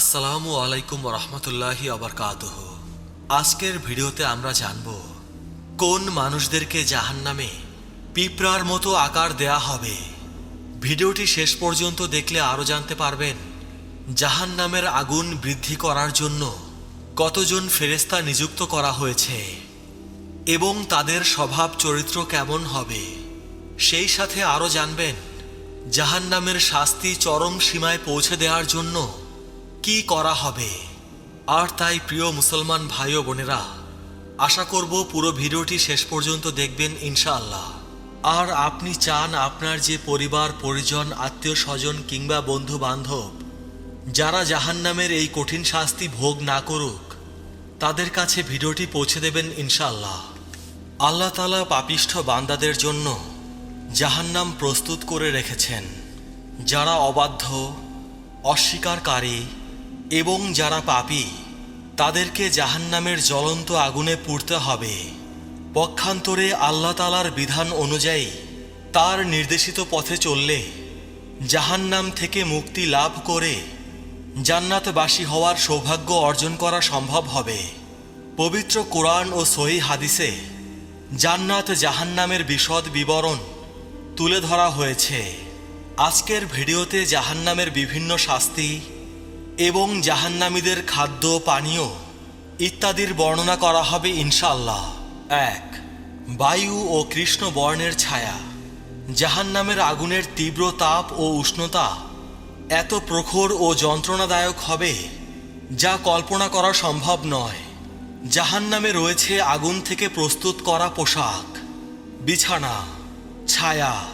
আসসালামু আলাইকুম রহমতুল্লাহি আবরকাতহ আজকের ভিডিওতে আমরা জানব, কোন মানুষদেরকে জাহান্নামে পিঁপড়ার মতো আকার দেয়া হবে? ভিডিওটি শেষ পর্যন্ত দেখলে আরও জানতে পারবেন, জাহান্নামের আগুন বৃদ্ধি করার জন্য কতজন ফেরেস্তা নিযুক্ত করা হয়েছে এবং তাদের স্বভাব চরিত্র কেমন হবে? সেই সাথে আরও জানবেন, জাহান্নামের শাস্তি চরম সীমায় পৌঁছে দেওয়ার জন্য কি করা হবে? আর তাই প্রিয় মুসলমান ভাই ও বোনেরা, আশা করব পুরো ভিডিওটি শেষ পর্যন্ত দেখবেন ইনশাআল্লাহ। আর আপনি চান আপনার যে পরিবার, পরিজন, আত্মীয় স্বজন কিংবা বন্ধু বান্ধব, যারা জাহান্নামের এই কঠিন শাস্তি ভোগ না করুক, তাদের কাছে ভিডিওটি পৌঁছে দেবেন ইনশাআল্লাহ। আল্লাহ তালা পাপিষ্ঠ বান্দাদের জন্য জাহান্নাম প্রস্তুত করে রেখেছেন। যারা অবাধ্য, অস্বীকারী এবং যারা পাপী, তাদেরকে জাহান্নামের জ্বলন্ত আগুনে পুড়তে হবে। পক্ষান্তরে আল্লাহ তালার বিধান অনুযায়ী তার নির্দেশিত পথে চললে জাহান্নাম থেকে মুক্তি লাভ করে জান্নাতবাসী হওয়ার সৌভাগ্য অর্জন করা সম্ভব হবে। পবিত্র কোরআন ও সহি হাদিসে জান্নাত জাহান্নামের বিশদ বিবরণ তুলে ধরা হয়েছে। আজকের ভিডিওতে জাহান্নামের বিভিন্ন শাস্তি এবং জাহান্নামীদের খাদ্য, পানীয় ইত্যাদির বর্ণনা করা হবে ইনশাল্লাহ এক, বায়ু ও কৃষ্ণ বর্ণের ছায়া। জাহান্নামের আগুনের তীব্র তাপ ও উষ্ণতা এত প্রখর ও যন্ত্রণাদায়ক হবে যা কল্পনা করা সম্ভব নয়। জাহান্নামে রয়েছে আগুন থেকে প্রস্তুত করা পোশাক, বিছানা, ছায়া,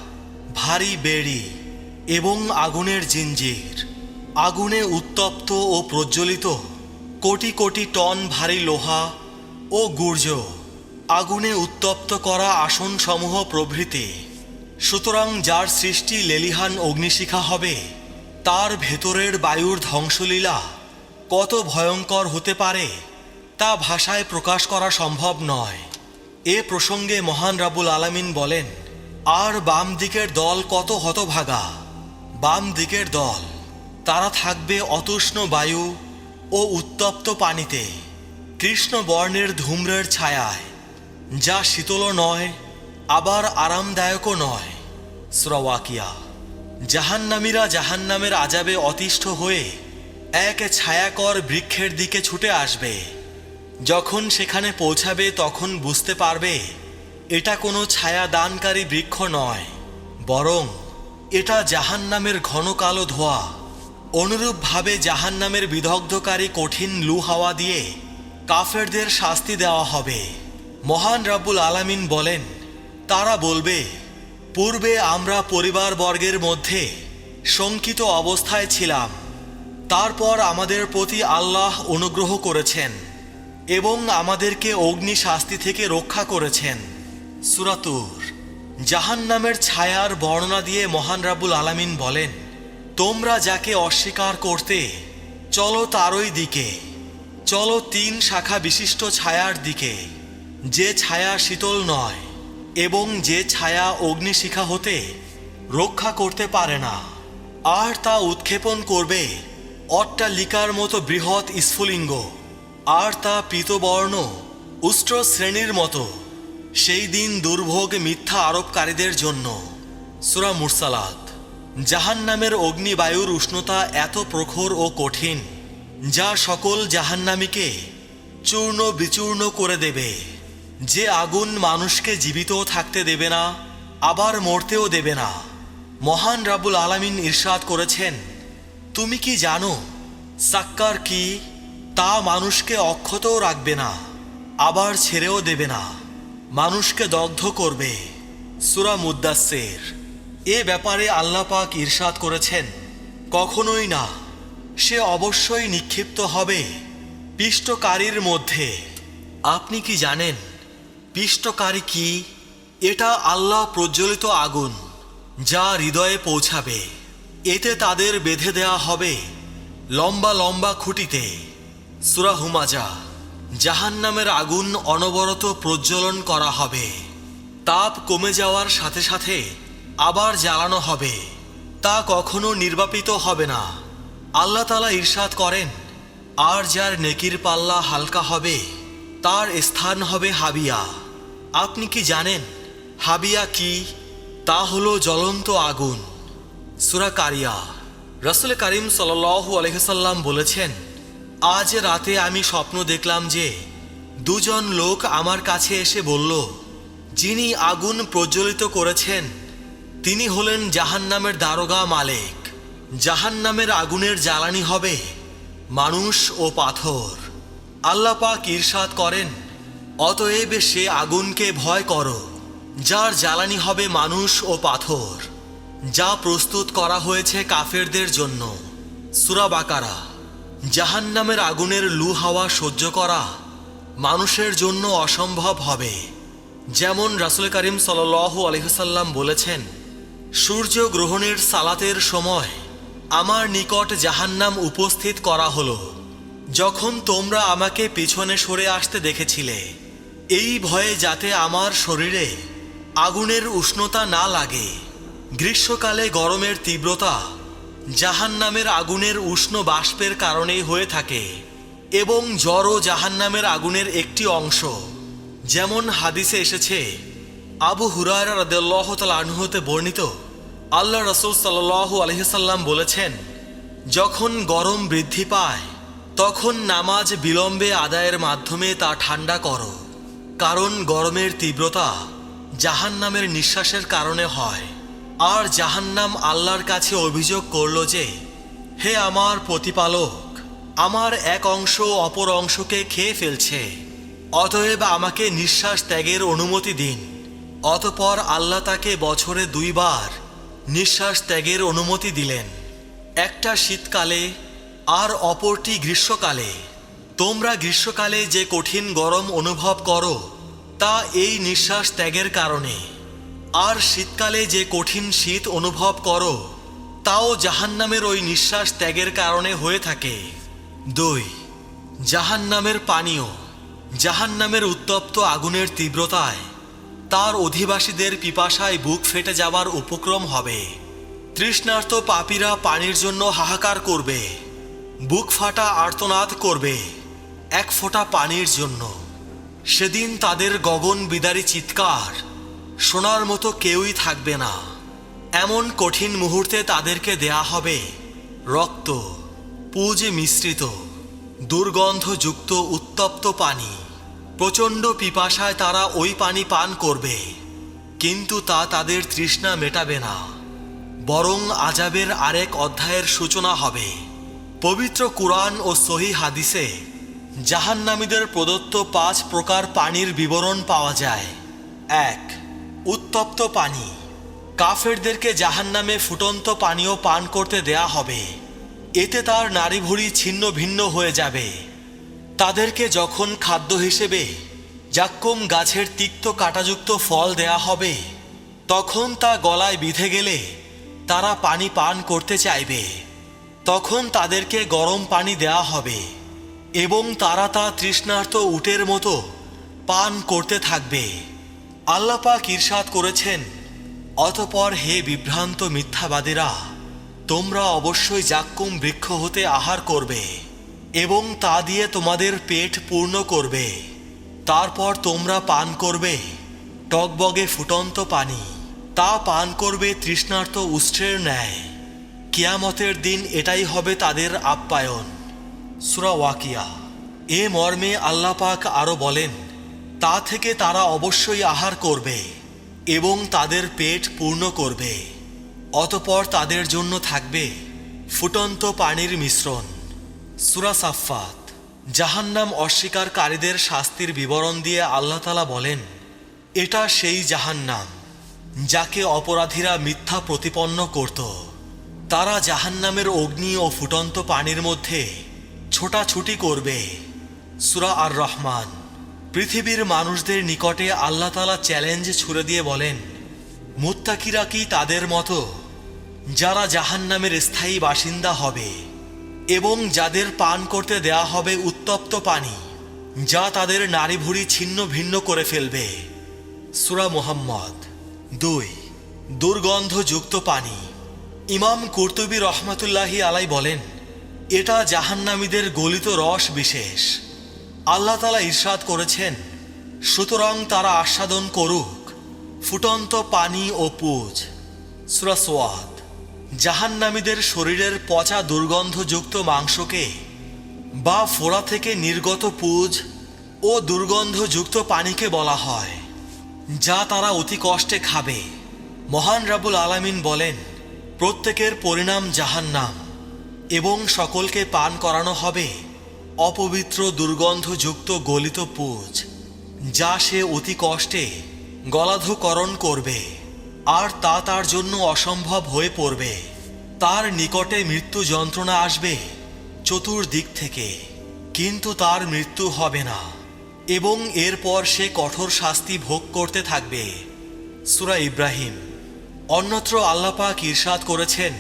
ভারী বেড়ি এবং আগুনের জিঞ্জির। আগুনে উত্তপ্ত ও প্রজ্বলিত কোটি কোটি টন ভারী লোহা ও গুর্জ আগুনে উত্তপ্ত করা আসনসমূহ প্রভৃতি। সুতরাং যার সৃষ্টি লেলিহান অগ্নিশিখা হবে, তার ভেতরের বায়ুর ধ্বংসলীলা কত ভয়ঙ্কর হতে পারে তা ভাষায় প্রকাশ করা সম্ভব নয়। এ প্রসঙ্গে মহান রাবুল আলামিন বলেন, আর বাম দিকের দল কত হতভাগা, বাম দিকের দল তারা থাকবে অতুষ্ণ বায়ু ও উত্তপ্ত পানিতে। কৃষ্ণ বর্ণের ধূম্রের ছায়ায়, যা শীতলও নয়, আবার আরামদায়কও নয়। স্রওয়াকিয়া জাহান্নামীরা জাহান্নামের আজাবে অতিষ্ঠ হয়ে এক ছায়াকর বৃক্ষের দিকে ছুটে আসবে। যখন সেখানে পৌঁছাবে, তখন বুঝতে পারবে, এটা কোনো ছায়া দানকারী বৃক্ষ নয়, বরং এটা জাহান্নামের ঘন কালো ধোয়া। অনুরূপভাবে জাহান্নামের বিদগ্ধকারী কঠিন লু হাওয়া দিয়ে কাফেরদের শাস্তি দেওয়া হবে। মহান রাব্বুল আলামিন বলেন, তারা বলবে, পূর্বে আমরা পরিবারবর্গের মধ্যে শঙ্কিত অবস্থায় ছিলাম। তারপর আমাদের প্রতি আল্লাহ অনুগ্রহ করেছেন এবং আমাদেরকে অগ্নি শাস্তি থেকে রক্ষা করেছেন। সুরাতুর। জাহান নামের ছায়ার বর্ণনা দিয়ে মহান রাবুল আলামিন বলেন তোমরা যাকে অস্বীকার করতে, চলো তারই দিকে। চলো তিন শাখা বিশিষ্ট ছায়ার দিকে। যে ছায়া শীতল নয়, এবং যে ছায়া অগ্নিশিখা হতে রক্ষা করতে পারে না, আর তা উৎক্ষেপণ করবে অট্টালিকার মতো বৃহৎ স্ফুলিঙ্গ, আর তা পীতবর্ণ উষ্ট্র শ্রেণির মতো, সেই দিন দুর্ভোগ মিথ্যা আরোপকারীদের জন্য। সুরা মুরসালাত। জাহান নামের অগ্নিবায়ুর উষ্ণতা এত প্রখর ও কঠিন, যা সকল জাহান্নামীকে চূর্ণ বিচূর্ণ করে দেবে। যে আগুন মানুষকে জীবিতও থাকতে দেবে না, আবার মরতেও দেবে না। মহান রাবুল আলামিন ইরশাদ করেছেন, তুমি কি জানো, সাক্কার কি? তা মানুষকে অক্ষতও রাখবে না, আবার ছেড়েও দেবে না। মানুষকে দগ্ধ করবে। সুরা মুদাসের এ ব্যাপারে আল্লাহ পাক ইরশাদ করেছেন, কখনোই না। সে অবশ্যই নিক্ষিপ্ত হবে পিষ্টকারীর মধ্যে। আপনি কি জানেন, পিষ্টকারী কি? এটা আল্লাহ প্রজ্বলিত আগুন, যা হৃদয়ে পৌঁছাবে। এতে তাদের বেঁধে দেয়া হবে লম্বা লম্বা খুঁটিতে। সুরাহুমাজা জাহান নামের আগুন অনবরত প্রজ্বলন করা হবে। তাপ কমে যাওয়ার সাথে সাথে আবার জ্বালানো হবে। তা কখনো নির্বাপিত হবে না। আল্লাহ তালা ঈর্ষাদ করেন, আর যার নেকির পাল্লা হালকা হবে, তার স্থান হবে হাবিয়া। আপনি কি জানেন, হাবিয়া কি? তা হলো জ্বলন্ত আগুন। সুরা কারিয়া। রসুল করিম সাল্লু আলহিসাল্লাম বলেছেন, আজ রাতে আমি স্বপ্ন দেখলাম যে, দুজন লোক আমার কাছে এসে বলল, যিনি আগুন প্রজ্বলিত করেছেন তিনি হলেন জাহান্নামের দারোগা মালেক। জাহান্নামের আগুনের জ্বালানি হবে মানুষ ও পাথর। আল্লাহ পাক ঈর্ষাদ করেন, অতএব সে আগুনকে ভয় করো, যার জ্বালানি হবে মানুষ ও পাথর, যা প্রস্তুত করা হয়েছে কাফেরদের জন্য। সুরা বাকারা, জাহান্নামের আগুনের লু হাওয়া সহ্য করা মানুষের জন্য অসম্ভব হবে। যেমন রাসুল করিম সাল আলহিসাল্লাম বলেছেন সূর্য গ্রহণের সালাতের সময় আমার নিকট জাহান্নাম উপস্থিত করা হলো। যখন তোমরা আমাকে পিছনে সরে আসতে দেখেছিলে, এই ভয়ে যাতে আমার শরীরে আগুনের উষ্ণতা না লাগে, গ্রীষ্মকালে গরমের তীব্রতা জাহান্নামের আগুনের উষ্ণ বাষ্পের কারণেই হয়ে থাকে এবং জ্বরও জাহান্নামের আগুনের একটি অংশ, যেমন হাদিসে এসেছে আবু হুরায়রা আনহুতে বর্ণিত আল্লাহ রসুল সাল্লাল্লাহু আলাইহি সাল্লাম বলেছেন, যখন গরম বৃদ্ধি পায়, তখন নামাজ বিলম্বে আদায়ের মাধ্যমে তা ঠান্ডা করো। কারণ গরমের তীব্রতা জাহান্নামের নিঃশ্বাসের কারণে হয়। আর জাহান্নাম আল্লাহর কাছে অভিযোগ করল যে, হে আমার প্রতিপালক, আমার এক অংশ অপর অংশকে খেয়ে ফেলছে। অতএব আমাকে নিঃশ্বাস ত্যাগের অনুমতি দিন। অতপর আল্লাহ তাকে বছরে দুইবার নিঃশ্বাস ত্যাগের অনুমতি দিলেন। একটা শীতকালে আর অপরটি গ্রীষ্মকালে। তোমরা গ্রীষ্মকালে যে কঠিন গরম অনুভব করো, তা এই নিঃশ্বাস ত্যাগের কারণে। আর শীতকালে যে কঠিন শীত অনুভব করো, তাও জাহান্নামের ওই নিঃশ্বাস ত্যাগের কারণে হয়ে থাকে। দুই, জাহান্নামের পানীয়। জাহান্নামের উত্তপ্ত আগুনের তীব্রতায় তার অধিবাসীদের পিপাসায় বুক ফেটে যাবার উপক্রম হবে। তৃষ্ণার্ত পাপীরা পানির জন্য হাহাকার করবে। বুক ফাটা আর্তনাদ করবে এক ফোঁটা পানির জন্য। সেদিন তাদের গগন বিদারী চিৎকার, শোনার মতো কেউই থাকবে না। এমন কঠিন মুহূর্তে তাদেরকে দেয়া হবে রক্ত, পুজ মিশ্রিত, দুর্গন্ধযুক্ত উত্তপ্ত পানি। প্রচণ্ড পিপাসায় তারা ওই পানি পান করবে, কিন্তু তা তাদের তৃষ্ণা মেটাবে না। বরং আজাবের আরেক অধ্যায়ের সূচনা হবে। পবিত্র কুরআন ও সহি হাদিসে জাহান্নামীদের প্রদত্ত পাঁচ প্রকার পানির বিবরণ পাওয়া যায়। এক, উত্তপ্ত পানি। কাফেরদেরকে জাহান্নামে ফুটন্ত পানীয় পান করতে দেয়া হবে। এতে তার নারী ছিন্ন ভিন্ন হয়ে যাবে। তাদেরকে যখন খাদ্য হিসেবে জাক্কুম গাছের তিক্ত কাটাযুক্ত ফল দেয়া হবে, তখন তা গলায় বিধে গেলে তারা পানি পান করতে চাইবে। তখন তাদেরকে গরম পানি দেয়া হবে এবং তারা তা তৃষ্ণার্ত উটের মতো পান করতে থাকবে। আল্লাপাক ঈর্ষাদ করেছেন, অতপর হে বিভ্রান্ত মিথ্যাবাদীরা, তোমরা অবশ্যই জাক্কুম বৃক্ষ হতে আহার করবে। এবং তা দিয়ে তোমাদের পেট পূর্ণ করবে। তারপর তোমরা পান করবে। টকবগে ফুটন্ত পানি। তা পান করবে তৃষ্ণার্ত উষ্ঠের ন্যায়। কিয়ামতের দিন এটাই হবে তাদের আপ্যায়ন। সুরা ওয়াকিয়া। এ মর্মে আল্লাপাক আরও বলেন, তা থেকে তারা অবশ্যই আহার করবে এবং তাদের পেট পূর্ণ করবে। অতপর তাদের জন্য থাকবে ফুটন্ত পানির মিশ্রণ। সুরা সাফাত জাহান্নাম অস্বীকারীদের শাস্তির বিবরণ দিয়ে আল্লাহ তালা বলেন, এটা সেই জাহান্নাম যাকে অপরাধীরা মিথ্যা প্রতিপন্ন করত। তারা জাহান্নামের অগ্নি ও ফুটন্ত পানির মধ্যে ছোটাছুটি করবে। সুরা আর রহমান পৃথিবীর মানুষদের নিকটে আল্লাহ তালা চ্যালেঞ্জ ছুড়ে দিয়ে বলেন, মুত্তাকিরা কি তাদের মতো? যারা জাহান্নামের স্থায়ী বাসিন্দা হবে এবং যাদের পান করতে দেয়া হবে উত্তপ্ত পানি, যা তাদের নারী ভুড়ি ছিন্ন ভিন্ন করে ফেলবে। সুরা মোহাম্মদ দুই, দুর্গন্ধযুক্ত পানি। ইমাম কুর্তুবী রহমাতুল্লাহি আলাই বলেন, এটা জাহান্নামীদের গলিত রস বিশেষ। আল্লাহ তালা ইরশাদ করেছেন, সুতরাং তারা আস্বাদন করুক। ফুটন্ত পানি ও পুজ। সুরাসোয়াদ জাহান্নামীদের শরীরের পচা দুর্গন্ধযুক্ত মাংসকে বা ফোড়া থেকে নির্গত পুজ ও দুর্গন্ধযুক্ত পানিকে বলা হয়, যা তারা অতি কষ্টে খাবে। মহান রাবুল আলামিন বলেন, প্রত্যেকের পরিণাম জাহান্নাম এবং সকলকে পান করানো হবে অপবিত্র দুর্গন্ধযুক্ত গলিত পুজ, যা সে অতি কষ্টে গলাধকরণ করবে। আর তা তার জন্য অসম্ভব হয়ে পড়বে। তার নিকটে মৃত্যু যন্ত্রণা আসবে চতুর্দিক থেকে, কিন্তু তার মৃত্যু হবে না, এবং এরপর সে কঠোর শাস্তি ভোগ করতে থাকবে। সুরা ইব্রাহিম। অন্যত্র আল্লাপাক ঈর্ষাদ করেছেন,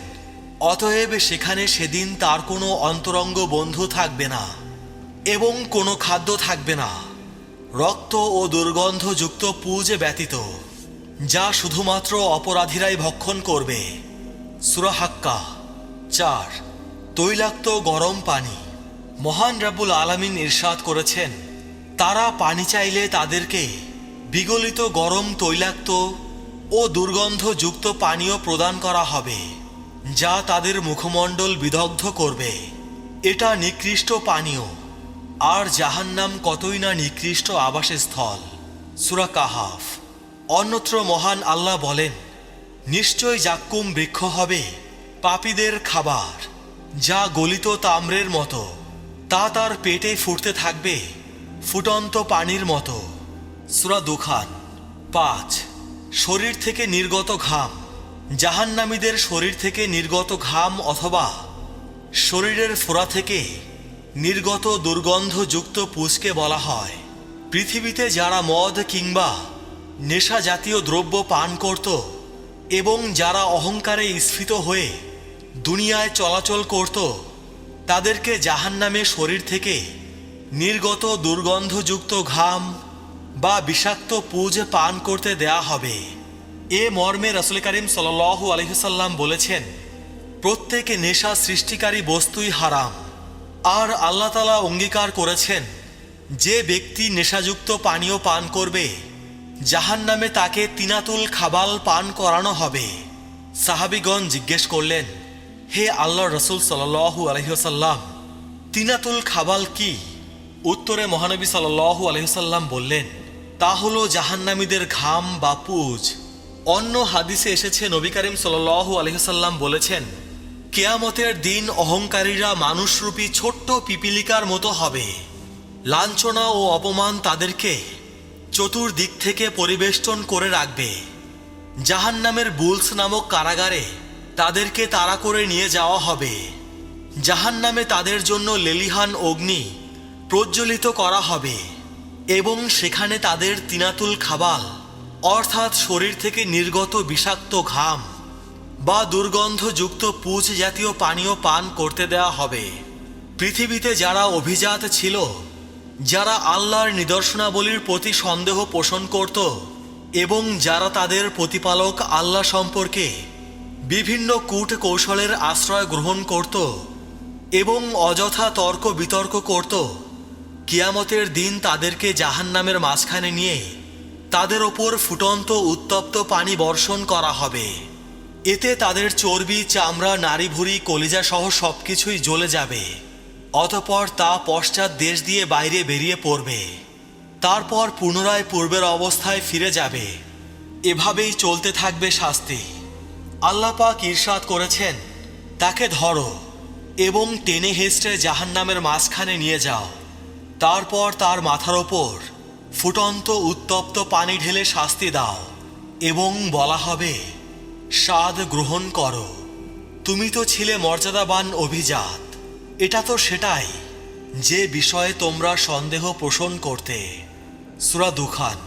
অতএব সেখানে সেদিন তার কোনো অন্তরঙ্গ বন্ধু থাকবে না, এবং কোনো খাদ্য থাকবে না। রক্ত ও দুর্গন্ধযুক্ত পুজে ব্যতীত। যা শুধুমাত্র অপরাধীরাই ভক্ষণ করবে। সুরাহাক্কা চার। তৈলাক্ত গরম পানি। মহান রাবুল আলামিন ইরশাদ করেছেন, তারা পানি চাইলে তাদেরকে বিগলিত গরম তৈলাক্ত ও দুর্গন্ধযুক্ত পানীয় প্রদান করা হবে, যা তাদের মুখমণ্ডল বিদগ্ধ করবে। এটা নিকৃষ্ট পানীয়, আর জাহান্নাম কতই না নিকৃষ্ট আবাসস্থল। সুরা কাহাফ। অন্যত্র মহান আল্লাহ বলেন, নিশ্চয় জাক্কুম বৃক্ষ হবে, পাপীদের খাবার। যা গলিত তাম্রের মতো, তা তার পেটে ফুটতে থাকবে, ফুটন্ত পানির মতো। সুরা দুখান, পাঁচ, শরীর থেকে নির্গত ঘাম, জাহান্নামীদের শরীর থেকে নির্গত ঘাম অথবা শরীরের ফোড়া থেকে নির্গত দুর্গন্ধযুক্ত পুষকে বলা হয়। পৃথিবীতে যারা মদ কিংবা নেশা জাতীয় দ্রব্য পান করত এবং যারা অহংকারে স্ফীত হয়ে দুনিয়ায় চলাচল করত, তাদেরকে জাহান্নামে শরীর থেকে নির্গত দুর্গন্ধযুক্ত ঘাম বা বিষাক্ত পুজ পান করতে দেয়া হবে। এ মর্মে রসুল করিম সাল আলহিসাল্লাম বলেছেন, প্রত্যেক নেশা সৃষ্টিকারী বস্তুই হারাম। আর আল্লাহ তালা অঙ্গীকার করেছেন, যে ব্যক্তি নেশাযুক্ত পানীয় পান করবে জাহান নামে তাকে তিনাতুল খাবাল পান করানো হবে। সাহাবিগণ জিজ্ঞেস করলেন, হে আল্লাহ রসুল সাল্লু আলহিহসাল্লাম তিনাতুল খাবাল কি? উত্তরে মহানবী সাল্লু আলহিহসাল্লাম বললেন, তা হলো জাহান্নামীদের ঘাম বা পুজ। অন্য হাদিসে এসেছে, নবী করিম সাল্লু আলহিহসাল্লাম বলেছেন, কেয়ামতের দিন অহংকারীরা মানুষরূপী ছোট্ট পিপিলিকার মতো হবে। লাঞ্ছনা ও অপমান তাদেরকে চতুর্দিক থেকে পরিবেষ্টন করে রাখবে। জাহান্নামের বুলস নামক কারাগারে তাদেরকে তাড়া করে নিয়ে যাওয়া হবে। জাহান্নামে তাদের জন্য লেলিহান অগ্নি প্রজ্বলিত করা হবে এবং সেখানে তাদের তিনাতুল খাবাল, অর্থাৎ শরীর থেকে নির্গত বিষাক্ত ঘাম বা দুর্গন্ধযুক্ত পুজ জাতীয় পানীয় পান করতে দেওয়া হবে। পৃথিবীতে যারা অভিজাত ছিল যারা আল্লাহর নিদর্শনাবলীর প্রতি সন্দেহ পোষণ করত এবং যারা তাদের প্রতিপালক আল্লাহ সম্পর্কে বিভিন্ন কূট কৌশলের আশ্রয় গ্রহণ করত এবং অযথা তর্ক বিতর্ক করত, কিয়ামতের দিন তাদেরকে জাহান্নামের মাঝখানে নিয়ে তাদের ওপর ফুটন্ত উত্তপ্ত পানি বর্ষণ করা হবে। এতে তাদের চর্বি, চামড়া নারী ভুড়ি কলিজা সহ সবকিছুই জ্বলে যাবে। অতপর তা পশ্চাৎ দেশ দিয়ে বাইরে বেরিয়ে পড়বে। তারপর পুনরায় পূর্বের অবস্থায় ফিরে যাবে। এভাবেই চলতে থাকবে শাস্তি। আল্লাপাক ঈর্ষাদ করেছেন, তাকে ধরো এবং টেনে হেস্টে জাহান্নামের মাঝখানে নিয়ে যাও। তারপর তার মাথার ওপর ফুটন্ত উত্তপ্ত পানি ঢেলে শাস্তি দাও এবং বলা হবে, স্বাদ গ্রহণ করো। তুমি তো ছিলে মর্যাদাবান অভিজাত। এটা তো সেটাই, যে বিষয়ে তোমরা সন্দেহ পোষণ করতে। সুরা দুখান,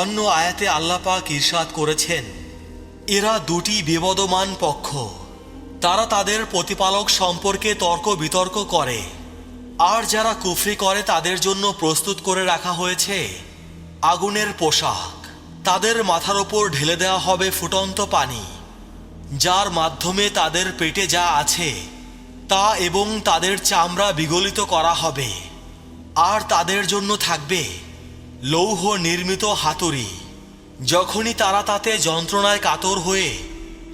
অন্য আয়াতে আল্লাপাক ঈর্ষাদ করেছেন, এরা দুটি বিবদমান পক্ষ, তারা তাদের প্রতিপালক সম্পর্কে তর্ক বিতর্ক করে, আর যারা কুফরি করে তাদের জন্য প্রস্তুত করে রাখা হয়েছে, আগুনের পোশাক। তাদের মাথার ওপর ঢেলে দেওয়া হবে ফুটন্ত পানি, যার মাধ্যমে তাদের পেটে যা আছে তা এবং তাদের চামড়া বিগলিত করা হবে। আর তাদের জন্য থাকবে লৌহ নির্মিত হাতুড়ি। যখনই তারা তাতে যন্ত্রণায় কাতর হয়ে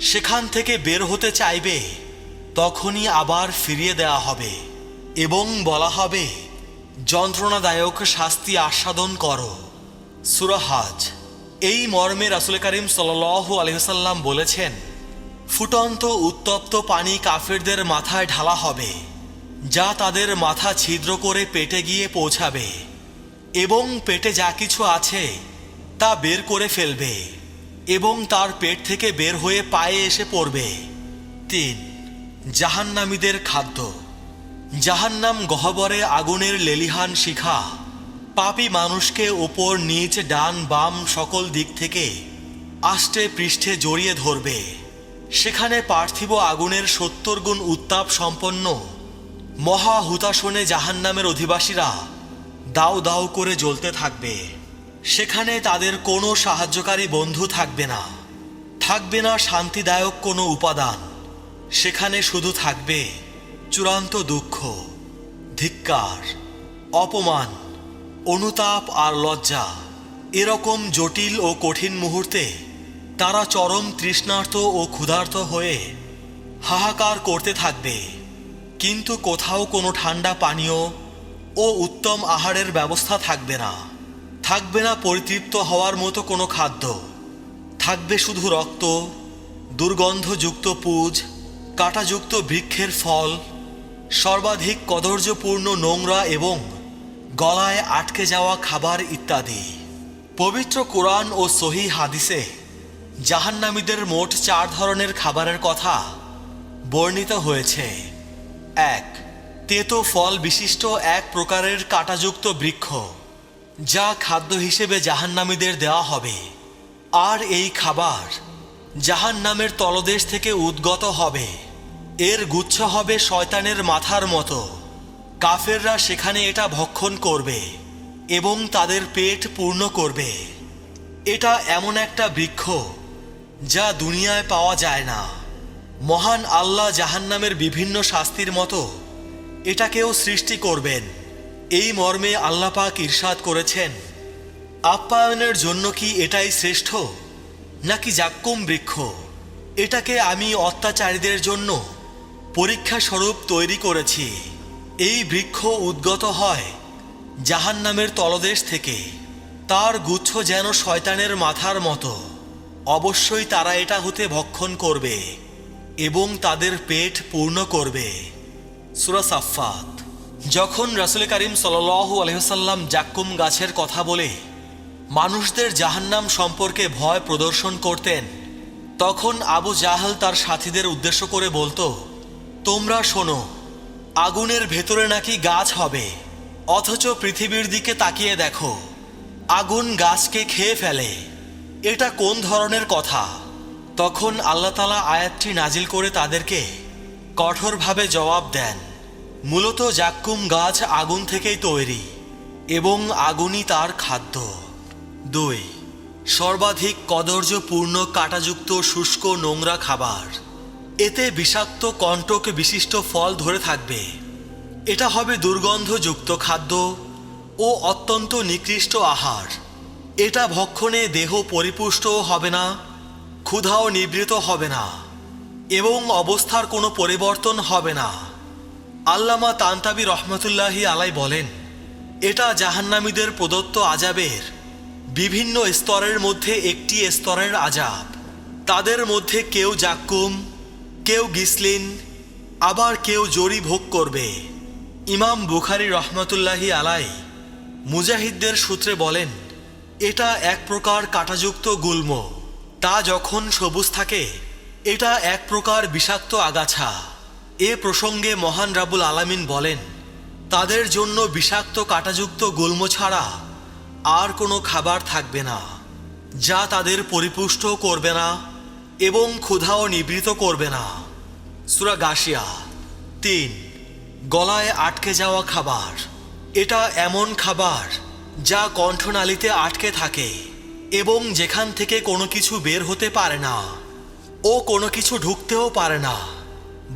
সেখান থেকে বের হতে চাইবে, তখনই আবার ফিরিয়ে দেওয়া হবে এবং বলা হবে, যন্ত্রণাদায়ক শাস্তি আস্বাদন করো। সুরাহাজ। এই মর্মে রাসুল করিম সাল আলহিসাল্লাম বলেছেন ফুটন্ত উত্তপ্ত পানি কাফেরদের মাথায় ঢালা হবে, যা তাদের মাথা ছিদ্র করে পেটে গিয়ে পৌঁছাবে, এবং পেটে যা কিছু আছে তা বের করে ফেলবে, এবং তার পেট থেকে বের হয়ে পায়ে এসে পড়বে। তিন, জাহান্নামীদের খাদ্য। জাহান্নাম গহ্বরে আগুনের লেলিহান শিখা। পাপি মানুষকে ওপর নিচ, ডান, বাম সকল দিক থেকে আষ্টে পৃষ্ঠে জড়িয়ে ধরবে। সেখানে পার্থিব আগুনের সত্তর গুণ উত্তাপ সম্পন্ন মহা হুতাশনে জাহান্নামের অধিবাসীরা দাও দাও করে জ্বলতে থাকবে। সেখানে তাদের কোনো সাহায্যকারী বন্ধু থাকবে না। থাকবে না শান্তিদায়ক কোনো উপাদান। সেখানে শুধু থাকবে চূড়ান্ত দুঃখ, ধিক্কার, অপমান, অনুতাপ আর লজ্জা। এরকম জটিল ও কঠিন মুহূর্তে তারা চরম তৃষ্ণার্ত ও ক্ষুধার্ত হয়ে হাহাকার করতে থাকবে। কিন্তু কোথাও কোনো ঠান্ডা পানীয় ও উত্তম আহারের ব্যবস্থা থাকবে না। থাকবে না পরিতৃপ্ত হওয়ার মতো কোনো খাদ্য। থাকবে শুধু রক্ত, দুর্গন্ধযুক্ত পুজ, কাঁটাযুক্ত বৃক্ষের ফল, সর্বাধিক কদর্যপূর্ণ নোংরা এবং গলায় আটকে যাওয়া খাবার ইত্যাদি। পবিত্র কোরআন ও সহি হাদিসে জাহান্নামীদের মোট চার ধরনের খাবারের কথা বর্ণিত হয়েছে। এক, তেতো ফল বিশিষ্ট এক প্রকারের কাঁটাযুক্ত বৃক্ষ, যা খাদ্য হিসেবে জাহান্নামীদের দেওয়া হবে। আর এই খাবার জাহান্নামের তলদেশ থেকে উদ্গত হবে। এর গুচ্ছ হবে শয়তানের মাথার মতো। কাফেররা সেখানে এটা ভক্ষণ করবে এবং তাদের পেট পূর্ণ করবে। এটা এমন একটা বৃক্ষ যা দুনিয়ায় পাওয়া যায় না। মহান আল্লাহ জাহান্নামের বিভিন্ন শাস্তির মতো এটাকেও সৃষ্টি করবেন। এই মর্মে আল্লাপাক ইরশাদ করেছেন, আপ্যায়নের জন্য কি এটাই শ্রেষ্ঠ, নাকি জাক্কুম বৃক্ষ? এটাকে আমি অত্যাচারীদের জন্য পরীক্ষা স্বরূপ তৈরি করেছি। এই বৃক্ষ উদ্গত হয় জাহান্নামের তলদেশ থেকে, তার গুচ্ছ যেন শয়তানের মাথার মতো। অবশ্যই তারা এটা হতে ভক্ষণ করবে এবং তাদের পেট পূর্ণ করবে। সুরা সাফাত যখন রাসুল করিম সাল্লু আলহ্লাম জাক্কুম গাছের কথা বলে, মানুষদের জাহান্নাম সম্পর্কে ভয় প্রদর্শন করতেন, তখন আবু জাহাল তার সাথীদের উদ্দেশ্য করে বলতো, তোমরা শোনো, আগুনের ভেতরে নাকি গাছ হবে, অথচ পৃথিবীর দিকে তাকিয়ে দেখো, আগুন গাছকে খেয়ে ফেলে। এটা কোন ধরনের কথা? তখন আল্লাহ তালা আয়াতটি নাজিল করে তাদেরকে কঠোরভাবে জবাব দেন। মূলত জাক্কুম গাছ আগুন থেকেই তৈরি এবং আগুনই তার খাদ্য। দুই, সর্বাধিক কদর্যপূর্ণ কাঁটাযুক্ত শুষ্ক নোংরা খাবার। এতে বিষাক্ত কণ্টক বিশিষ্ট ফল ধরে থাকবে। এটা হবে দুর্গন্ধযুক্ত খাদ্য ও অত্যন্ত নিকৃষ্ট আহার। এটা ভক্ষণে দেহ পরিপুষ্টও হবে না, ক্ষুধাও নিবৃত হবে না, এবং অবস্থার কোনো পরিবর্তন হবে না। আল্লামা তান্তাবি রহমতুল্লাহি আলাই বলেন, এটা জাহান্নামীদের প্রদত্ত আজাবের বিভিন্ন স্তরের মধ্যে একটি স্তরের আজাব তাদের মধ্যে কেউ জাক্কুম, কেউ গিসলিন, আবার কেউ জরি ভোগ করবে। ইমাম বুখারি রহমতুল্লাহি আলাই মুজাহিদদের সূত্রে বলেন এটা এক প্রকার কাঁটাযুক্ত গুল্ম। তা যখন সবুজ থাকে, এটা এক প্রকার বিষাক্ত আগাছা। এ প্রসঙ্গে মহান রাবুল আলামিন বলেন, তাদের জন্য বিষাক্ত কাঁটাযুক্ত গুল্ম ছাড়া আর কোনো খাবার থাকবে না, যা তাদের পরিপুষ্ট করবে না এবং ক্ষুধাও নিবৃত করবে না। সুরা গাশিয়া তিন, গলায় আটকে যাওয়া খাবার। এটা এমন খাবার যা কণ্ঠনালীতে আটকে থাকে এবং যেখান থেকে কোনো কিছু বের হতে পারে না ও কোনো কিছু ঢুকতেও পারে না।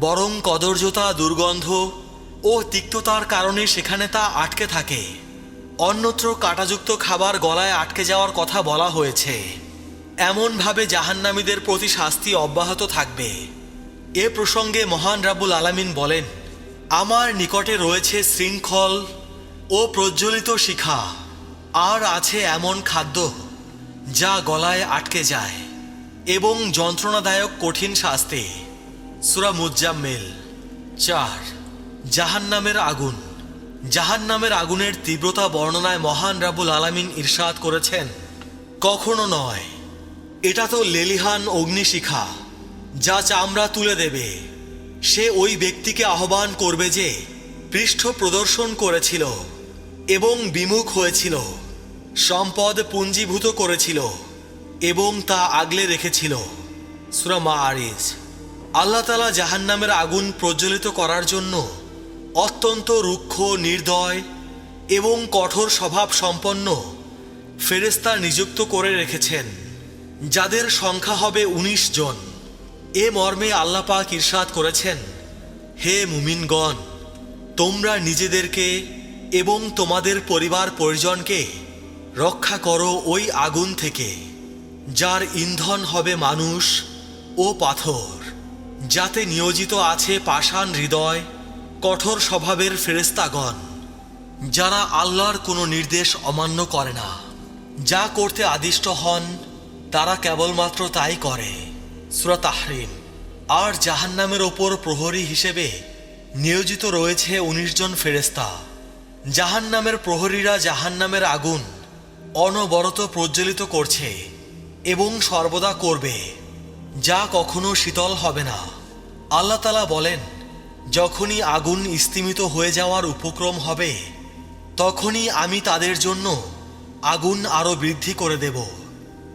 বরং কদর্যতা, দুর্গন্ধ ও তিক্ততার কারণে সেখানে তা আটকে থাকে। অন্যত্র কাটাযুক্ত খাবার গলায় আটকে যাওয়ার কথা বলা হয়েছে। এমনভাবে জাহান্নামীদের প্রতি শাস্তি অব্যাহত থাকবে। এ প্রসঙ্গে মহান রাবুল আলামিন বলেন, আমার নিকটে রয়েছে শৃঙ্খল ও প্রজ্বলিত শিখা। আর আছে এমন খাদ্য যা গলায় আটকে যায় এবং যন্ত্রণাদায়ক কঠিন শাস্তি। সুরা মুজ্জাম্মেল চার, জাহান্নামের আগুন। জাহান্নামের আগুনের তীব্রতা বর্ণনায় মহান রাবুল আলামিন ইরশাদ করেছেন, কখনো নয়। এটা তো লেলিহান অগ্নিশিখা, যা চামড়া তুলে দেবে। সে ওই ব্যক্তিকে আহ্বান করবে যে পৃষ্ঠ প্রদর্শন করেছিল এবং বিমুখ হয়েছিল। সম্পদ পুঞ্জীভূত করেছিল এবং তা আগলে রেখেছিল। সুরা মা আরিজ আল্লাহ তালা জাহান্নামের আগুন প্রজ্বলিত করার জন্য অত্যন্ত রুক্ষ, নির্দয় এবং কঠোর স্বভাব সম্পন্ন ফেরেস্তা নিযুক্ত করে রেখেছেন, যাদের সংখ্যা হবে ১৯ জন। এ মর্মে আল্লাপাক ইরশাদ করেছেন, হে মুমিনগণ, তোমরা নিজেদেরকে এবং তোমাদের পরিবার পরিজনকে রক্ষা করো ওই আগুন থেকে, যার ইন্ধন হবে মানুষ ও পাথর, যাতে নিয়োজিত আছে পাষাণ হৃদয়, কঠোর স্বভাবের ফেরেস্তাগণ যারা আল্লাহর কোনো নির্দেশ অমান্য করে না। যা করতে আদিষ্ট হন, তারা কেবলমাত্র তাই করে। সুরা আর জাহান্নামের ওপর প্রহরী হিসেবে নিয়োজিত রয়েছে উনিশ জন ফেরেস্তা জাহান্নামের প্রহরীরা জাহান্নামের আগুন অনবরত প্রজ্বলিত করছে এবং সর্বদা করবে, যা কখনো শীতল হবে না। আল্লাহ তালা বলেন, যখনই আগুন স্তিমিত হয়ে যাওয়ার উপক্রম হবে, তখনই আমি তাদের জন্য আগুন আরও বৃদ্ধি করে দেব।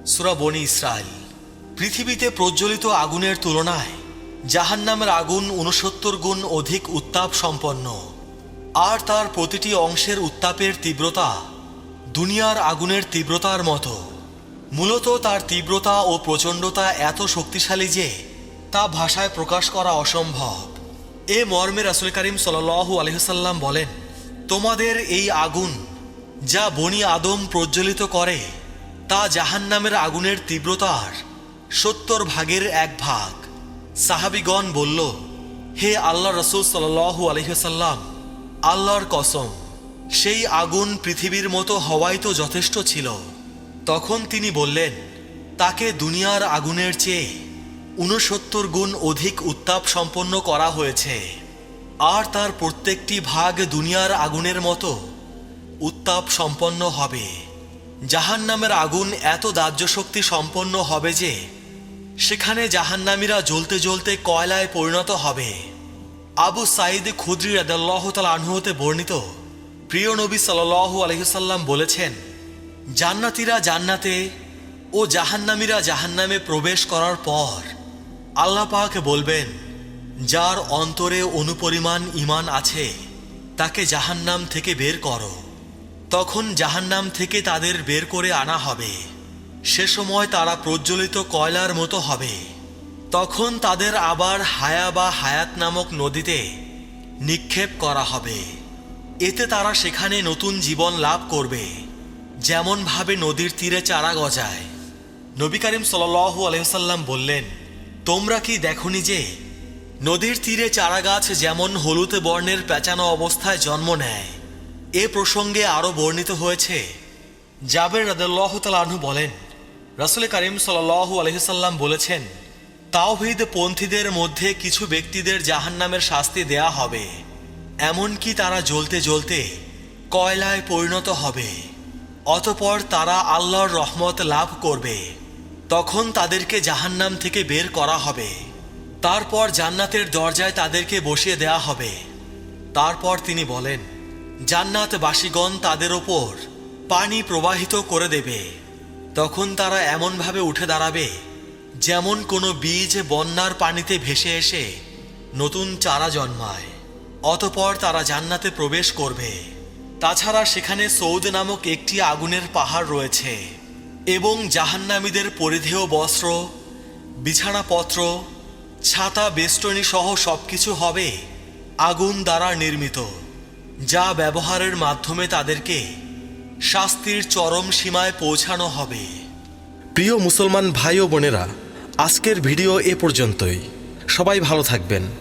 সুরা বনি ইসরায়েল পৃথিবীতে প্রজ্বলিত আগুনের তুলনায় জাহান্নামের আগুন উনসত্তর গুণ অধিক উত্তাপ সম্পন্ন, আর তার প্রতিটি অংশের উত্তাপের তীব্রতা দুনিয়ার আগুনের তীব্রতার মতো। মূলত তার তীব্রতা ও প্রচণ্ডতা এত শক্তিশালী যে তা ভাষায় প্রকাশ করা অসম্ভব। এ মর্মে রাসুল করিম সাল্লু আলহিসাল্লাম বলেন, তোমাদের এই আগুন যা বনি আদম প্রজ্বলিত করে, তা জাহান্নামের আগুনের তীব্রতার সত্তর ভাগের এক ভাগ। সাহাবিগণ বলল, হে আল্লাহ রসুল সাল্লু আলহিসাল্লাম আল্লাহর কসম সেই আগুন পৃথিবীর মতো হওয়াই তো যথেষ্ট ছিল। তখন তিনি বললেন, তাকে দুনিয়ার আগুনের চেয়ে ঊনসত্তর গুণ অধিক উত্তাপ সম্পন্ন করা হয়েছে। আর তার প্রত্যেকটি ভাগ দুনিয়ার আগুনের মতো উত্তাপ সম্পন্ন হবে। জাহান্নামের আগুন এত দাহ্য শক্তি সম্পন্ন হবে যে সেখানে জাহান্নামীরা জ্বলতে জ্বলতে কয়লায় পরিণত হবে। আবু সাইদ খুদ্রি রাদাল্লাহ তাল আনহুতে বর্ণিত প্রিয় নবী সাল্লাহ আলহিসাল্লাম বলেছেন, জান্নাতিরা জান্নাতে ও জাহান্নামীরা জাহান্নামে প্রবেশ করার পর আল্লাহ বলবেন, যার অন্তরে অনুপরিমাণ ইমান আছে, তাকে জাহান্নাম থেকে বের করো। তখন জাহান্নাম থেকে তাদের বের করে আনা হবে। সে সময় তারা প্রজ্বলিত কয়লার মতো হবে। তখন তাদের আবার হায়া বা হায়াত নামক নদীতে নিক্ষেপ করা হবে। এতে তারা সেখানে নতুন জীবন লাভ করবে। যেমনভাবে নদীর তীরে চারা গজায়। নবী করিম সাল্লু আলহিসাল্লাম বললেন, তোমরা কি দেখনি যে, নদীর তীরে চারা গাছ যেমন হলুদ বর্ণের পেঁচানো অবস্থায় জন্ম নেয়, এ প্রসঙ্গে আরও বর্ণিত হয়েছে। জাবের রাদুল্লাহ তালু বলেন, রাসুল করিম সাল্লু আলহিসাল্লাম বলেছেন, তাওহিদ পন্থীদের মধ্যে কিছু ব্যক্তিদের জাহান্নামের শাস্তি দেয়া হবে। এমনকি তারা জ্বলতে জ্বলতে কয়লায় পরিণত হবে। অতপর তারা আল্লাহর রহমত লাভ করবে। তখন তাদেরকে জাহান্নাম থেকে বের করা হবে। তারপর জান্নাতের দরজায় তাদেরকে বসিয়ে দেয়া হবে। তারপর তিনি বলেন, জান্নাতবাসীগণ তাদের ওপর পানি প্রবাহিত করে দেবে। তখন তারা এমনভাবে উঠে দাঁড়াবে, যেমন কোনো বীজ বন্যার পানিতে ভেসে এসে নতুন চারা জন্মায়। অতপর তারা জান্নাতে প্রবেশ করবে। তাছাড়া সেখানে সৌদ নামক একটি আগুনের পাহাড় রয়েছে এবং জাহান্নামীদের পরিধেয় বস্ত্র, বিছানাপত্র, ছাতা, বেষ্টনী সহ সবকিছু হবে আগুন দ্বারা নির্মিত, যা ব্যবহারের মাধ্যমে তাদেরকে শাস্তির চরম সীমায় পৌঁছানো হবে। প্রিয় মুসলমান ভাই ও বোনেরা, আজকের ভিডিও এ পর্যন্তই। সবাই ভালো থাকবেন।